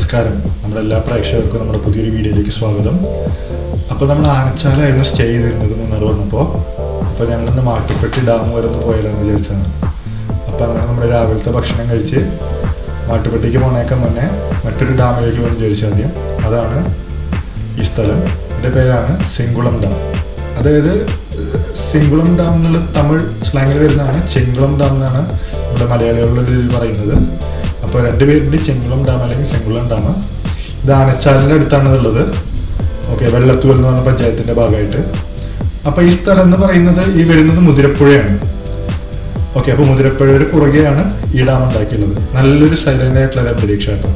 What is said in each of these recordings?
നമസ്കാരം. നമ്മുടെ എല്ലാ പ്രേക്ഷകർക്കും നമ്മുടെ പുതിയൊരു വീഡിയോയിലേക്ക് സ്വാഗതം. അപ്പോൾ നമ്മൾ ആനച്ചാലായിരുന്നു സ്റ്റേ ചെയ്തിരുന്നത് മൂന്നാർ വന്നപ്പോൾ. അപ്പോൾ ഞങ്ങളിന്ന് മാട്ടുപ്പെട്ടി ഡാം വരെ ഒന്ന് പോയാലെന്ന് വിചാരിച്ചതാണ്. അപ്പോൾ അങ്ങനെ നമ്മുടെ രാവിലത്തെ ഭക്ഷണം കഴിച്ച് മാട്ടുപ്പെട്ടിക്ക് പോണേക്കാൻ മുന്നേ മറ്റൊരു ഡാമിലേക്ക് പോകാൻ വിചാരിച്ചു ആദ്യം. അതാണ് ഈ സ്ഥലം. ഇതിന്റെ പേരാണ് സിംഗുളം ഡാം അതായത് സിംഗുളം ഡാം എന്നുള്ളത് തമിഴ് സ്ലാങ്ങിൽ വരുന്നതാണ്. ചെങ്കുളം ഡാം എന്നാണ് നമ്മുടെ മലയാളികളുടെ ഇതിൽ പറയുന്നത്. അപ്പോൾ രണ്ട് പേരുടെ ചെങ്കുളം ഡാം അല്ലെങ്കിൽ ചെങ്കുളം ഡാം. ഇത് ആനച്ചാലിന്റെ അടുത്താണെന്നുള്ളത് ഓക്കെ വെള്ളത്തൂർ എന്ന് പറഞ്ഞ പഞ്ചായത്തിന്റെ ഭാഗമായിട്ട്. അപ്പോൾ ഈ സ്ഥലം എന്ന് പറയുന്നത് ഈ വരുന്നത് മുതിരപ്പുഴയാണ്. ഓക്കെ അപ്പോൾ മുതിരപ്പുഴയുടെ പുറകെയാണ് ഈ ഡാം ഉണ്ടാക്കിയുള്ളത് നല്ലൊരു സൈലന്റ് ആയിട്ടുള്ള അന്തരീക്ഷം കേട്ടോ.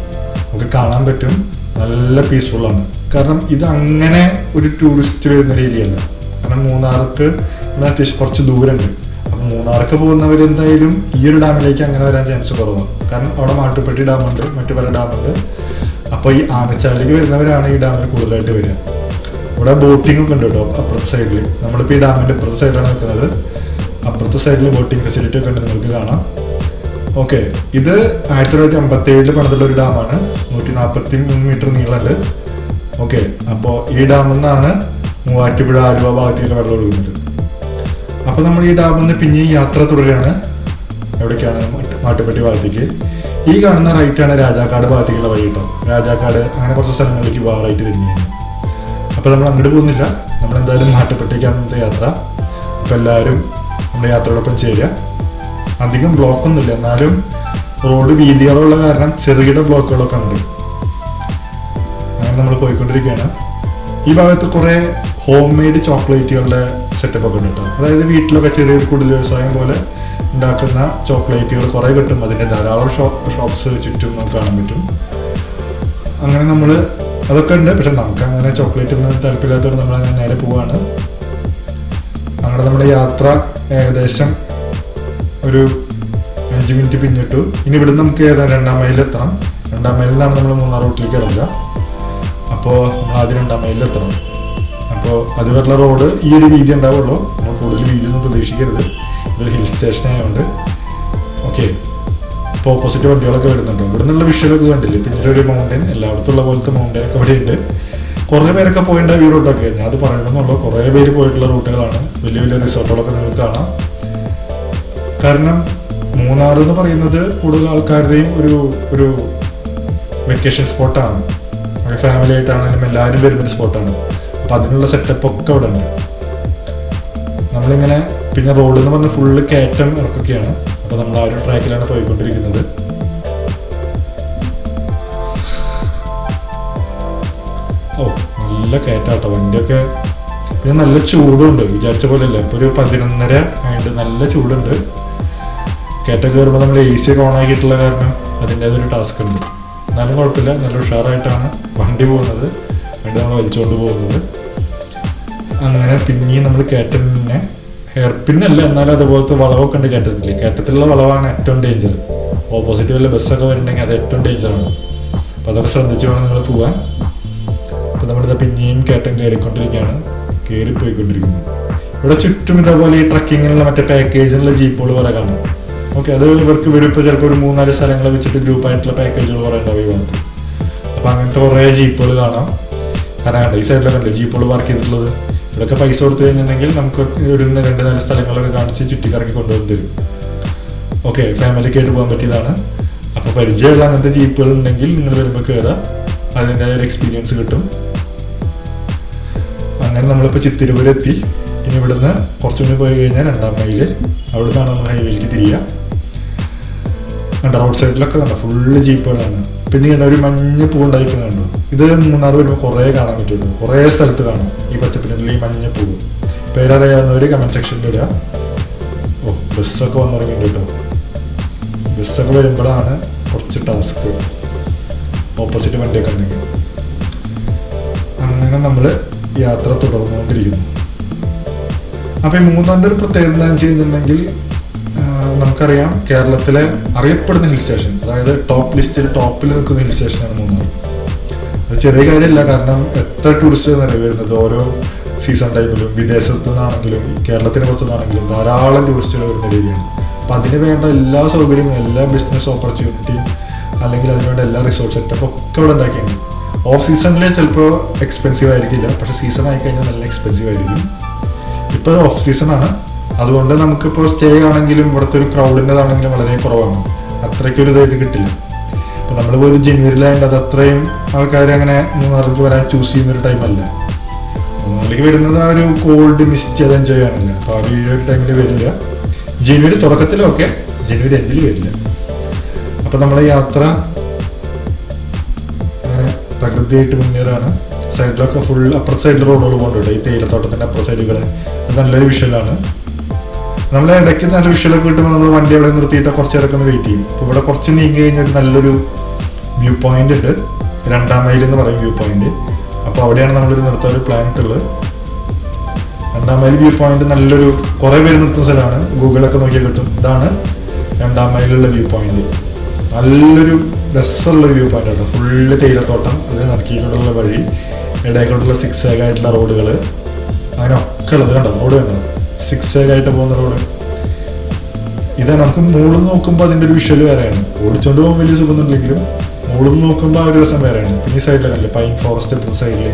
നമുക്ക് കാണാൻ പറ്റും. നല്ല പീസ്ഫുള്ളാണ് കാരണം ഇത് അങ്ങനെ ഒരു ടൂറിസ്റ്റ് വരുന്ന ഏരിയ അല്ല. കാരണം മൂന്നാർക്ക് അത്യാവശ്യം കുറച്ച് ദൂരമുണ്ട്. മൂന്നാർക്ക് പോകുന്നവർ എന്തായാലും ഈ ഒരു ഡാമിലേക്ക് അങ്ങനെ വരാൻ ചാൻസ് കുറവാണ് കാരണം അവിടെ മാട്ടുപ്പെട്ടി ഡാമുണ്ട് മറ്റു പല ഡാമുണ്ട് അപ്പോൾ ഈ ആനച്ചാലിലേക്ക് വരുന്നവരാണ് ഈ ഡാമിൽ കൂടുതലായിട്ട് വരിക. ഇവിടെ ഒക്കെ ഉണ്ട് കേട്ടോ അപ്പുറത്തെ സൈഡിൽ നമ്മളിപ്പോൾ ഈ ഡാമിന്റെ അപ്പുറത്തെ സൈഡിലാണ് നിൽക്കുന്നത്. അപ്പുറത്തെ സൈഡിൽ ബോട്ടിംഗ് ഫെസിലിറ്റി ഒക്കെ ഉണ്ട് നിങ്ങൾക്ക് കാണാം. ഓക്കെ ഇത് ആയിരത്തി തൊള്ളായിരത്തി അമ്പത്തി ഏഴിൽ പണിതുള്ള ഒരു ഡാമാണ് നൂറ്റി നാൽപ്പത്തി മൂന്ന് മീറ്റർ നീളമുണ്ട് ഓക്കെ അപ്പോൾ ഈ ഡാമിൽ നിന്നാണ് മൂവാറ്റുപുഴ ആലുവ ഭാഗത്തേക്ക് വെള്ളം ഒഴുകുന്നത്. അപ്പോൾ നമ്മൾ ഈ ഡാമിൽ നിന്ന് യാത്ര തുടരുകയാണ്. എവിടേക്കാണ് മാട്ട്- മാട്ടുപ്പെട്ടി ഭാഗത്തേക്ക്. ഈ കാണുന്ന റൈറ്റാണ് രാജാക്കാട് ഭാഗത്തേക്കുള്ള വഴി കേട്ടോ. രാജാക്കാട് അങ്ങനെ കുറച്ച് സ്ഥലങ്ങളിലേക്ക് പോകാൻ റൈറ്റ് തന്നെയാണ് അപ്പോൾ നമ്മൾ അങ്ങോട്ട് പോകുന്നില്ല. നമ്മൾ എന്തായാലും മാട്ടുപ്പെട്ടിക്കാണ് ഇന്നത്തെ യാത്ര. അപ്പോൾ എല്ലാവരും നമ്മുടെ യാത്രയോടൊപ്പം ചേരുക. അധികം ബ്ലോക്കൊന്നുമില്ല എന്നാലും റോഡ് വീതികളുള്ള കാരണം ചെറുകിട ബ്ലോക്കുകളൊക്കെ ഉണ്ട്. അങ്ങനെ നമ്മൾ പോയിക്കൊണ്ടിരിക്കുകയാണ്. ഈ ഭാഗത്ത് കുറേ ഹോം മെയ്ഡ് ചോക്ലേറ്റുകളുടെ സെറ്റപ്പ് ഒക്കെ ഉണ്ട് കേട്ടോ. അതായത് വീട്ടിലൊക്കെ ചെറിയ കുടിൽ വ്യവസായം പോലെ ഉണ്ടാക്കുന്ന ചോക്ലേറ്റുകൾ കുറേ കിട്ടും. അതിന്റെ ധാരാളം ഷോപ്പ് ഷോപ്സ് ചുറ്റും നമുക്ക് കാണാൻ പറ്റും. അങ്ങനെ നമ്മൾ അതൊക്കെ ഉണ്ട്. പക്ഷെ നമുക്ക് അങ്ങനെ ചോക്ലേറ്റ് ഒന്നും താല്പര്യമില്ലാത്തതുകൊണ്ട് നമ്മൾ അങ്ങനെ നേരെ പോവാണ്. അങ്ങനെ നമ്മുടെ യാത്ര ഏകദേശം ഒരു അഞ്ച് മിനിറ്റ് പിന്നിട്ടു. ഇനി ഇവിടുന്ന് നമുക്ക് ഏതാ രണ്ടാം മൈലിൽ എത്തണം. രണ്ടാം മൈലിൽ നിന്നാണ് നമ്മൾ മൂന്നാർ റൂട്ടിലേക്ക് ഇറങ്ങുക. അപ്പോൾ നമ്മൾ ആദ്യം രണ്ടാം മൈലിൽ അപ്പോൾ അതുവരെയുള്ള റോഡ് ഈ ഒരു വീതി ഉണ്ടാവുള്ളൂ. നമ്മൾ കൂടുതൽ വീതി ഒന്നും പ്രതീക്ഷിക്കരുത്. ഇതൊരു ഹിൽ സ്റ്റേഷൻ ആയതുകൊണ്ട് ഓക്കെ ഇപ്പോൾ ഓപ്പോസിറ്റ് വണ്ടികളൊക്കെ വരുന്നുണ്ട്. ഇവിടെ നിന്നുള്ള വിഷ്വലൊക്കെ കണ്ടില്ലേ? പിന്നെ ഒരു മൗണ്ടൻ എല്ലായിടത്തും ഉള്ള പോലത്തെ മൗണ്ടൻ ഒക്കെ ഇവിടെ ഉണ്ട്. കുറേ പേരൊക്കെ പോയിട്ടുണ്ട് ഈ റൂട്ടൊക്കെ ഞാൻ അത് പറയണമെന്നുള്ളൂ. കുറേ പേര് പോയിട്ടുള്ള റൂട്ടുകളാണ്. വലിയ വലിയ റിസോർട്ടുകളൊക്കെ നിങ്ങൾക്ക് കാണാം. കാരണം മൂന്നാർ എന്ന് പറയുന്നത് കൂടുതൽ ആൾക്കാരുടെയും ഒരു ഒരു വെക്കേഷൻ സ്പോട്ടാണ് ഫാമിലി ആയിട്ടാണെങ്കിലും എല്ലാവരും വരുന്നൊരു സ്പോട്ടാണ് അപ്പോൾ അതിനുള്ള സെറ്റപ്പ് ഒക്കെ അവിടെ ഉണ്ട് നമ്മളിങ്ങനെ പിന്നെ റോഡ് എന്ന് പറഞ്ഞാൽ ഫുള്ള് കയറ്റം ഇറക്കൊക്കെയാണ് അപ്പോൾ നമ്മൾ ആ ഒരു ട്രാക്കിലാണ് പോയിക്കൊണ്ടിരിക്കുന്നത്. ഓ നല്ല കയറ്റാട്ടോ വണ്ടിയൊക്കെ. പിന്നെ നല്ല ചൂടുണ്ട്. വിചാരിച്ച പോലെ അല്ല ഇപ്പോൾ ഒരു പതിനൊന്നര ആയിട്ട് നല്ല ചൂടുണ്ട്. കയറ്റം കയറുമ്പോൾ നമ്മൾ എ സി ഒക്കെ ഓൺ ആക്കിയിട്ടുള്ള കാരണം അതിന്റേതൊരു ടാസ്ക് ഉണ്ട്. എന്നാലും കുഴപ്പമില്ല. നല്ല ഉഷാറായിട്ടാണ് വണ്ടി പോകുന്നത്. നമ്മൾ വലിച്ചുകൊണ്ട് പോകുന്നത് അങ്ങനെ പിന്നെയും നമ്മൾ കയറ്റലിനെ ഹെയർ പിന്നല്ല എന്നാലും അതുപോലത്തെ വളവൊക്കെ ഉണ്ട് കയറ്റത്തിൽ കയറ്റത്തിലുള്ള വളവാണ് ഏറ്റവും ഡേഞ്ചർ ഓപ്പോസിറ്റ് വല്ല ബസ്സൊക്കെ വരുന്നുണ്ടെങ്കിൽ അത് ഏറ്റവും ഡേഞ്ചറാണ് അപ്പോൾ അതൊക്കെ ശ്രദ്ധിച്ച് വേണം നിങ്ങൾ പോകാൻ അപ്പോൾ നമ്മളിത് പിന്നെയും കയറ്റം കയറിക്കൊണ്ടിരിക്കുകയാണ്. കയറിപ്പോയിക്കൊണ്ടിരിക്കുന്നു. ഇവിടെ ചുറ്റും ഇതേപോലെ ഈ ട്രക്കിങ്ങിനുള്ള മറ്റേ പാക്കേജിനുള്ള ജീപ്പുകൾ പോലെ കാണും. ഓക്കെ അത് ഇവർക്ക് വരും. ഇപ്പോൾ ചിലപ്പോൾ ഒരു മൂന്നാൽ സ്ഥലങ്ങൾ വെച്ചിട്ട് ഗ്രൂപ്പായിട്ടുള്ള പാക്കേജുകൾ കുറേ ഉണ്ടാവും ഈ ഭാഗത്ത്. അപ്പോൾ അങ്ങനത്തെ കുറേ ജീപ്പുകൾ കാണാം. കാരണം കണ്ട ഈ സൈഡിലൊക്കെ ഉണ്ട് ജീപ്പുകൾ പാർക്ക് ചെയ്തിട്ടുള്ളത്. ഇതൊക്കെ പൈസ കൊടുത്തു കഴിഞ്ഞിട്ടുണ്ടെങ്കിൽ നമുക്ക് ഒരു രണ്ട് നാല് സ്ഥലങ്ങളൊക്കെ കാണിച്ച് ചുറ്റിക്കറങ്ങി കൊണ്ടുവന്ന് തരും. ഓക്കെ ഫാമിലിക്ക് ആയിട്ട് പോകാൻ പറ്റിയതാണ്. അപ്പോൾ പരിചയമുള്ള അങ്ങനത്തെ ജീപ്പുകൾ ഉണ്ടെങ്കിൽ നിങ്ങൾ വരുമ്പോൾ കയറുക അതിന്റെ ഒരു എക്സ്പീരിയൻസ് കിട്ടും. അങ്ങനെ നമ്മളിപ്പോൾ ചിത്തിരുപുരം ഇനി ഇവിടുന്ന് കുറച്ചുകൂടി പോയി കഴിഞ്ഞാൽ രണ്ടാം മൈൽ അവിടുന്നാണ് നമ്മൾ ഹൈവേയിലേക്ക് തിരിയുക കണ്ട റോഡ് സൈഡിലൊക്കെ കണ്ട? ഫുള്ള് ജീപ്പുകളാണ്. പിന്നെ കണ്ട ഒരു മഞ്ഞ പൂ ഉണ്ടായിരിക്കുന്നത് കണ്ടു? ഇത് മൂന്നാർ വരുമ്പോൾ കുറേ കാണാൻ പറ്റുള്ളൂ കുറേ സ്ഥലത്ത് കാണും ഈ പച്ചപ്പിനുള്ള ഈ മഞ്ഞ പൂ. പേരറിയാവുന്നവർ കമന്റ് സെക്ഷനിൽ ഇടുക ഓ ബസ്സൊക്കെ വന്നിറങ്ങി കേട്ടോ. ബസ്സൊക്കെ വരുമ്പോഴാണ് കുറച്ച് ടാസ്ക് ഓപ്പോസിറ്റ് വണ്ടിയൊക്കെ ഉണ്ടെങ്കിൽ. അങ്ങനെ നമ്മൾ യാത്ര തുടർന്നുകൊണ്ടിരിക്കുന്നു. അപ്പോൾ ഈ മൂന്നാറിന്റെ ഒരു പ്രത്യേകത എന്താണെന്ന് വെച്ച് കഴിഞ്ഞിട്ടുണ്ടെങ്കിൽ നമുക്കറിയാം കേരളത്തിലെ അറിയപ്പെടുന്ന ഹിൽ സ്റ്റേഷൻ അതായത് ടോപ്പ് ലിസ്റ്റിൽ ടോപ്പിൽ നിൽക്കുന്ന ഹിൽ സ്റ്റേഷനാണ് മൂന്നാർ. അത് ചെറിയ കാര്യമല്ല കാരണം എത്ര ടൂറിസ്റ്റ് നിലവിൽ വരുന്നത്? ഓരോ സീസൺ ടൈമിലും വിദേശത്തു നിന്നാണെങ്കിലും കേരളത്തിന് പുറത്തുനിന്നാണെങ്കിലും ധാരാളം ടൂറിസ്റ്റുകൾ വരുന്ന ഏരിയയാണ് അപ്പം അതിന് വേണ്ട എല്ലാ സൗകര്യവും എല്ലാ ബിസിനസ് ഓപ്പർച്യൂണിറ്റിയും അല്ലെങ്കിൽ അതിനുവേണ്ട എല്ലാ റിസോർട്ട് സെറ്റപ്പ് ഒക്കെ ഇവിടെ ഉണ്ടാക്കിയാണ് ഓഫ് സീസണിൽ ചിലപ്പോൾ എക്സ്പെൻസീവ് ആയിരിക്കില്ല പക്ഷേ സീസൺ ആയി കഴിഞ്ഞാൽ നല്ല എക്സ്പെൻസീവ് ആയിരിക്കും. ഇപ്പോൾ ഓഫ് സീസണാണ് അതുകൊണ്ട് നമുക്കിപ്പോൾ സ്റ്റേ ആണെങ്കിലും ഇവിടുത്തെ ഒരു ക്രൗഡിന്റെതാണെങ്കിലും വളരെ കുറവാണ്. അത്രയ്ക്കൊരു ഇതായിട്ട് കിട്ടില്ല. അപ്പോൾ നമ്മളിപ്പോൾ ഒരു ജനുവരിലായതുകൊണ്ട് അത് അത്രയും ആൾക്കാർ അങ്ങനെ മൂന്നാർക്ക് വരാൻ ചൂസ് ചെയ്യുന്നൊരു ടൈമല്ല മൂന്നാറിലേക്ക് വരുന്നത് ആ ഒരു കോൾഡ് മിസ്റ്റ് അത് എൻജോയ് ചെയ്യാനല്ല അപ്പോൾ ആ ഈ ഒരു ടൈമിൽ വരില്ല. ജനുവരി തുടക്കത്തിലൊക്കെ ജനുവരി എൻഡിൽ വരില്ല. അപ്പോൾ നമ്മുടെ യാത്ര അങ്ങനെ പ്രകൃതിയായിട്ട് മുന്നേറാണ്. സൈഡിലൊക്കെ ഫുൾ അപ്പുറത്തെ സൈഡിൽ റോഡുകൾ പോകുന്നുണ്ട് ഈ തേയിലത്തോട്ടത്തിന്റെ അപ്പുറ സൈഡുകൾ അത് നല്ലൊരു വിഷ്വലാണ് നമ്മൾ ഇടയ്ക്ക് നല്ല വിഷ്വലൊക്കെ കിട്ടുമ്പോൾ നമ്മൾ വണ്ടി അവിടെ നിർത്തിയിട്ട് കുറച്ച് നേരമൊക്കെ ഒന്ന് വെയിറ്റ് ചെയ്യും. അപ്പോൾ ഇവിടെ കുറച്ച് നീങ്ങി കഴിഞ്ഞാൽ നല്ലൊരു വ്യൂ പോയിന്റ് ഉണ്ട്. രണ്ടാം മൈൽ എന്ന് പറയും വ്യൂ പോയിന്റ് അപ്പോൾ അവിടെയാണ് നമ്മളൊരു നിർത്താൻ ഒരു പ്ലാൻ ഇട്ടുള്ളത്. രണ്ടാം മൈൽ വ്യൂ പോയിന്റ് നല്ലൊരു കുറേ പേര് നിർത്തുന്ന സ്ഥലമാണ്. ഗൂഗിളൊക്കെ നോക്കിയാൽ കിട്ടും. ഇതാണ് രണ്ടാം മൈലുള്ള വ്യൂ പോയിന്റ് നല്ലൊരു രസമുള്ള വ്യൂ പോയിന്റ് ആണ് ഫുള്ള് തേയിലത്തോട്ടം. അത് നടക്കിയിട്ടുള്ള വഴി ഇടയിലോട്ടുള്ള സിക്സ് ആയിട്ടുള്ള റോഡുകൾ അങ്ങനെയൊക്കെ ഉള്ളത് കണ്ടോ? റോഡ് കണ്ടോ? സിക്സ് ആയിട്ട് പോകുന്ന റോഡ് ഇതാ നമുക്ക് മുകളിൽ നോക്കുമ്പോൾ അതിന്റെ ഒരു വിഷ്വൽ വേറെയാണ്. ഓടിച്ചോണ്ട് പോകുമ്പോൾ വലിയ സുഖമൊന്നുമില്ലെങ്കിലും മുകളിൽ നോക്കുമ്പോൾ ആ ഒരു രസം വേറെയാണ്. പിന്നെ ഈ സൈഡിലല്ലേ പൈൻ ഫോറസ്റ്റ് എടുത്ത സൈഡിൽ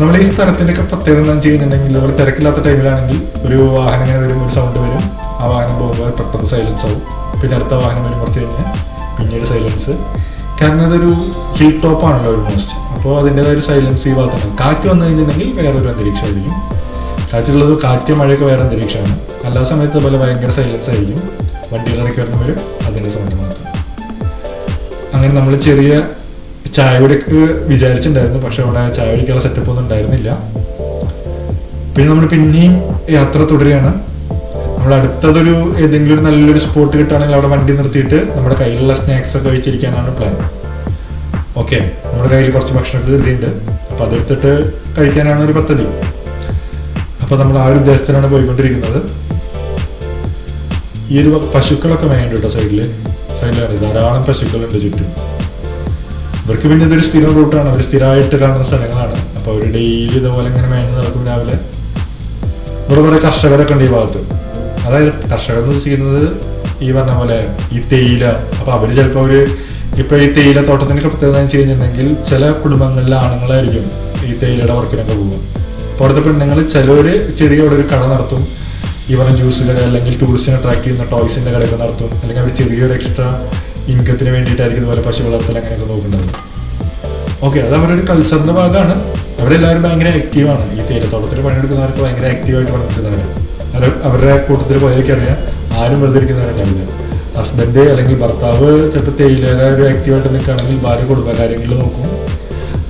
നമ്മൾ ഈ സ്ഥലത്തിന്റെ ഒക്കെ പ്രത്യേകത എന്താണെന്ന് ചെയ്യുന്നുണ്ടെങ്കിൽ ഇവിടെ തിരക്കില്ലാത്ത ടൈമിലാണെങ്കിൽ ഒരു വാഹനം ഇങ്ങനെ വരുമ്പോൾ ഒരു സൗണ്ട് വരും. ആ വാഹനം പോകുമ്പോൾ പെട്ടെന്ന് സൈലൻസ് ആവും. പിന്നെ അടുത്ത വാഹനം വരും കുറച്ച് കഴിഞ്ഞാൽ പിന്നീട് സൈലൻസ് കാരണം അതൊരു ഹിൽ ടോപ്പാണല്ലോ ഓൾമോസ്റ്റ് അപ്പോൾ അതിന്റെതായ ഒരു സൈലൻസ് ഈ ഭാഗത്താണ് കാറ്റ് വന്നു കഴിഞ്ഞിട്ടുണ്ടെങ്കിൽ വേറൊരു അന്തരീക്ഷമായിരിക്കും. കാറ്റുള്ളത് കാറ്റ് മഴയൊക്കെ വേറെ അന്തരീക്ഷമാണ്. എല്ലാ സമയത്ത് പോലെ ഭയങ്കര സൈലൻസ് ആയിരിക്കും. വണ്ടികളിടയ്ക്ക് വരുന്നവർ വരും അതിന്റെ സൗണ്ട് മാത്രം. അങ്ങനെ നമ്മൾ ചെറിയ ചായ കുടിക്ക് വിചാരിച്ചിട്ടുണ്ടായിരുന്നു. പക്ഷെ അവിടെ ചായ കുടിക്കാനുള്ള സെറ്റപ്പ് ഒന്നും ഉണ്ടായിരുന്നില്ല. പിന്നെ നമ്മൾ പിന്നെയും യാത്ര തുടരുകയാണ്. നമ്മൾ അടുത്തതൊരു ഏതെങ്കിലും ഒരു നല്ലൊരു സ്പോട്ട് കിട്ടുകയാണെങ്കിൽ അവിടെ വണ്ടി നിർത്തിയിട്ട് നമ്മുടെ കയ്യിലുള്ള സ്നാക്സ് ഒക്കെ കഴിച്ചിരിക്കാനാണ് പ്ലാൻ ഓക്കെ നമ്മുടെ കയ്യിൽ കുറച്ച് ഭക്ഷണമൊക്കെ കരുതിയിട്ടുണ്ട്. അപ്പോൾ അതെടുത്തിട്ട് കഴിക്കാനാണ് ഒരു പദ്ധതി. അപ്പോൾ നമ്മൾ ആ ഒരു ഉദ്ദേശത്തിലാണ് പോയിക്കൊണ്ടിരിക്കുന്നത്. ഈ ഒരു പശുക്കളൊക്കെ മേയുണ്ട് കേട്ടോ സൈഡിൽ സൈഡിലാണ് ധാരാളം പശുക്കളുണ്ട് ചുറ്റും. ഇവർക്ക് പിന്നെ ഇതൊരു സ്ഥിരം റൂട്ടാണ് അവർ സ്ഥിരമായിട്ട് കാണുന്ന സ്ഥലങ്ങളാണ്. അപ്പോൾ അവർ ഡെയിലി ഇതുപോലെ ഇങ്ങനെ മേഞ്ഞ് നടക്കും രാവിലെ. ഇവിടെ കുറേ കർഷകരൊക്കെ ഉണ്ട് ഈ ഭാഗത്ത്. അതായത് കർഷകർ എന്ന് വെച്ചിരിക്കുന്നത് ഈ പറഞ്ഞ പോലെ ഈ തേയില. അപ്പോൾ അവർ ചിലപ്പോൾ അവർ ഇപ്പോൾ ഈ തേയില തോട്ടത്തിനൊക്കെ പ്രത്യേകത എന്ന് വെച്ച് കഴിഞ്ഞിട്ടുണ്ടെങ്കിൽ ചില കുടുംബങ്ങളിലെ ആണുങ്ങളായിരിക്കും ഈ തേയിലയുടെ വർക്കിനൊക്കെ അപ്പോൾ അവിടുത്തെ പെണ്ണുങ്ങൾ ചിലവര് ചെറിയ അവിടെ ഒരു കട നടത്തും. ഈ പറഞ്ഞ ജ്യൂസ് കട അല്ലെങ്കിൽ ടൂറിസ്റ്റിനെ അട്രാക്ട് ചെയ്യുന്ന ടോയ്സിന്റെ കടയൊക്കെ നടത്തും. അല്ലെങ്കിൽ അവർ ചെറിയൊരു എക്സ്ട്രാ ഇൻകത്തിന് വേണ്ടിയിട്ടായിരിക്കും ഇതുപോലെ പശു വളർത്തൽ അങ്ങനെയൊക്കെ നോക്കുന്നത്. ഓക്കെ അത് അവരുടെ ഒരു കൾച്ചറിന്റെ ഭാഗമാണ് അവരെല്ലാവരും ഭയങ്കര ആക്റ്റീവാണ് ഈ തേയിലത്തോട്ടത്തിൽ പണിയെടുക്കുന്നവർക്ക് ഭയങ്കര ആക്റ്റീവായിട്ട് പണിയെടുക്കുന്നവരാണ്. അവർ അവരുടെ കൂട്ടത്തിൽ പോയതൊക്കെ അറിയാം. ആരും വെറുതെ ഇരിക്കുന്നവരുണ്ടാവില്ല ഹസ്ബൻഡ് അല്ലെങ്കിൽ ഭർത്താവ് ചിലപ്പോൾ തേയിലയുടെ ഒരു ആക്റ്റീവായിട്ട് നിൽക്കുകയാണെങ്കിൽ ഭാര്യ കുടുംബകാര്യങ്ങളിൽ നോക്കും.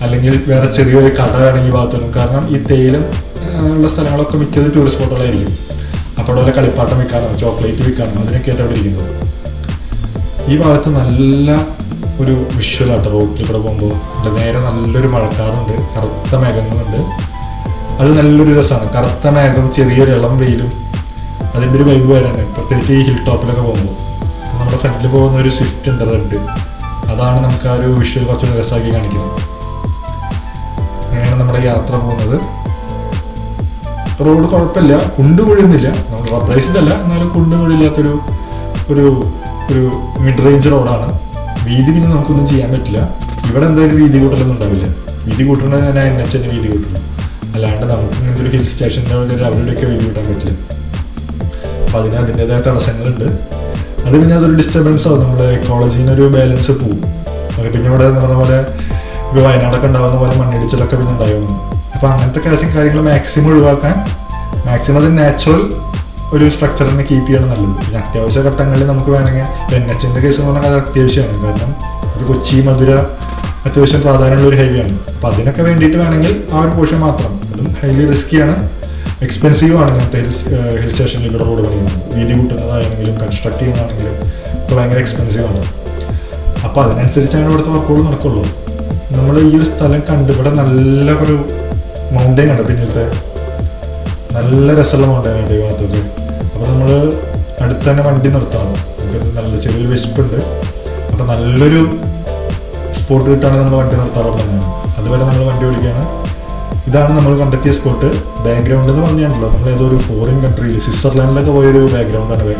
അല്ലെങ്കിൽ വേറെ ചെറിയൊരു കട വേണമെങ്കിൽ ഈ ഭാഗത്ത് കാരണം ഈ തേയിലും ഉള്ള സ്ഥലങ്ങളൊക്കെ മിക്കത് ടൂറിസ്റ്റ് സ്പോട്ടുകളായിരിക്കും അപ്പോൾ അവിടെ കളിപ്പാട്ടം വിൽക്കാനോ ചോക്ലേറ്റ് വിൽക്കാനോ അതിനൊക്കെ ആയിട്ട് അവിടെ ഇരിക്കുന്നത് ഈ ഭാഗത്ത് നല്ല ഒരു വിഷ്വലാട്ടോ റോഡിൽ കൂടെ പോകുമ്പോൾ നേരെ നല്ലൊരു മഴക്കാറുണ്ട് കറുത്ത മേഘങ്ങളുണ്ട്. അത് നല്ലൊരു രസമാണ്. കറുത്ത മേഘം ചെറിയൊരു ഇളം വെയിലും അതിന്റെ ഒരു വൈബ് വരാണ് പ്രത്യേകിച്ച് ഈ ഹിൽ ടോപ്പിലൊക്കെ പോകുമ്പോൾ നമ്മുടെ ഫ്രണ്ടിൽ പോകുന്ന ഒരു സ്വിഫ്റ്റ് ഉണ്ട് റെഡ് അതാണ് നമുക്ക് ആ ഒരു വിഷ്വൽ കുറച്ചൊരു രസമാക്കി കാണിക്കുന്നത്. നമ്മുടെ യാത്ര പോകുന്നത്. റോഡ് കുഴപ്പമില്ല കുണ്ട് കുഴിയുന്നില്ല നമ്മൾ റബ്ബറൈസ്ഡ് അല്ല എന്നാലും കുണ്ട് കുഴിയില്ലാത്തൊരു ഒരു ഒരു മിഡ് റേഞ്ച് റോഡാണ് വീതി പിന്നെ നമുക്കൊന്നും ചെയ്യാൻ പറ്റില്ല. ഇവിടെ എന്തായാലും വീതി കൂട്ടലൊന്നും ഉണ്ടാവില്ല. വീതി കൂട്ടണത് തന്നെ എൻ എച്ച് വീതി കൂട്ടണം അല്ലാണ്ട് നമുക്ക് ഇങ്ങനത്തെ ഒരു ഹിൽ സ്റ്റേഷന്റെ അവിടെയൊക്കെ വീതി കൂട്ടാൻ പറ്റില്ല. അപ്പം അതിന് അതിന്റെതായ തടസ്സങ്ങളുണ്ട്. അത് പിന്നെ അതൊരു ഡിസ്റ്റർബൻസ് ആവും. നമ്മുടെ ഒരു ബാലൻസ് പോവും. പിന്നെ ഇവിടെ നമ്മുടെ പോലെ ഇപ്പോൾ വയനാടൊക്കെ ഉണ്ടാവുന്ന പോലെ മണ്ണിടിച്ചിലൊക്കെ പിന്നെ ഉണ്ടായിരുന്നു. അപ്പോൾ അങ്ങനത്തെ കാര്യം കാര്യങ്ങൾ മാക്സിമം ഒഴിവാക്കാൻ മാക്സിമം അത് നാച്ചുറൽ ഒരു സ്ട്രക്ചർ തന്നെ കീപ്പ് ചെയ്യണം നല്ലത്. പിന്നെ അത്യാവശ്യ ഘട്ടങ്ങളിൽ നമുക്ക് വേണമെങ്കിൽ എൻ എച്ചിന്റെ കേസ് എന്ന് പറഞ്ഞാൽ അത് അത്യാവശ്യമാണ്. കാരണം അത് കൊച്ചി മധുര അത്യാവശ്യം പ്രാധാന്യമുള്ള ഒരു ഹൈവേ ആണ്. അപ്പോൾ അതിനൊക്കെ വേണ്ടിയിട്ട് വേണമെങ്കിൽ ആ ഒരു പോർഷൻ മാത്രം. അതും ഹൈലി റിസ്ക്കിയാണ് എക്സ്പെൻസീവ് ആണ് ഇങ്ങനത്തെ ഹിൽ ഹിൽ സ്റ്റേഷനിലൂടെ റോഡ് പണിയുന്നത് വീതി കൂട്ടുന്നതാണെങ്കിലും കൺസ്ട്രക്ട് ചെയ്യുന്നതാണെങ്കിലും ഒക്കെ ഭയങ്കര എക്സ്പെൻസീവ് ആണ്. അപ്പോൾ അതിനനുസരിച്ചാണ് ഇവിടുത്തെ വർക്കുകൾ നടക്കുള്ളൂ. നമ്മൾ ഈ ഒരു സ്ഥലം കണ്ട് ഇവിടെ നല്ല ഒരു മൗണ്ടെയിൻ കണ്ടു പിന്നിലത്തെ. നല്ല രസമുള്ള മൗണ്ടെയിൻ ഉണ്ട് ഈ ഭാഗത്തൊക്കെ. അപ്പോൾ നമ്മൾ അടുത്ത് തന്നെ വണ്ടി നിർത്തണം. നമുക്ക് നല്ല ചെറിയൊരു വിശപ്പുണ്ട്. അപ്പോൾ നല്ലൊരു സ്പോട്ട് കിട്ടുകയാണെങ്കിൽ നമ്മൾ വണ്ടി നിർത്താറുള്ളത് തന്നെയാണ്. അതുവരെ നമ്മൾ വണ്ടി ഓടിക്കുകയാണ് ഇതാണ് നമ്മൾ കണ്ടെത്തിയ സ്പോട്ട് ബാക്ക്ഗ്രൗണ്ട് എന്ന് പറഞ്ഞാണല്ലോ നമ്മൾ ഏതോ ഒരു ഫോറിൻ കൺട്രിയിൽ സ്വിറ്റ്സർലാൻഡിലൊക്കെ പോയൊരു ബാക്ക്ഗ്രൗണ്ടാണ്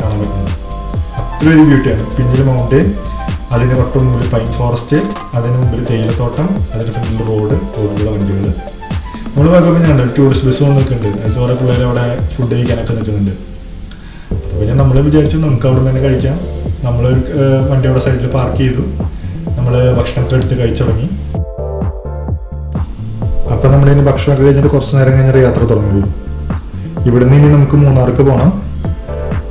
കാണാൻ പറ്റുന്നത്. അത്രയൊരു ബ്യൂട്ടിയാണ് പിന്നിൽ മൗണ്ടൻ അതിന് തൊട്ട് മുമ്പിൽ പൈൻ ഫോറസ്റ്റ് അതിന് മുമ്പിൽ തേയിലത്തോട്ടം അതിന് ഫ്രണ്ടിൽ റോഡ് റോഡിലുള്ള വണ്ടികൾ. നമ്മൾ പോയപ്പോൾ പിന്നെ ഉണ്ട് ടൂറിസ്റ്റ് ബസ് വന്ന് നിൽക്കുന്നുണ്ട്. അതിൽ കുറേ പിള്ളേർ അവിടെ ഫുഡ് കഴിക്കാനൊക്കെ നിൽക്കുന്നുണ്ട്. അപ്പോൾ പിന്നെ നമ്മൾ വിചാരിച്ചു നമുക്ക് അവിടെ നിന്ന് തന്നെ കഴിക്കാം. നമ്മൾ വണ്ടി അവിടെ സൈഡിൽ പാർക്ക് ചെയ്തു. നമ്മൾ ഭക്ഷണമൊക്കെ എടുത്ത് കഴിച്ചു തുടങ്ങി. അപ്പം നമ്മളിനി ഭക്ഷണമൊക്കെ കഴിഞ്ഞിട്ട് കുറച്ച് നേരം കഴിഞ്ഞിട്ട് യാത്ര തുടങ്ങുള്ളൂ. ഇവിടുന്ന് ഇനി നമുക്ക് മൂന്നാർക്ക് പോകണം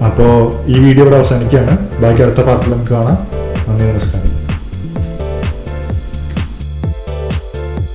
അപ്പോൾ ഈ വീഡിയോ ഇവിടെ അവസാനിക്കുകയാണ്. ബാക്കി അടുത്ത പാർട്ടിൽ നമുക്ക് കാണാം. നന്ദി നമസ്കാരം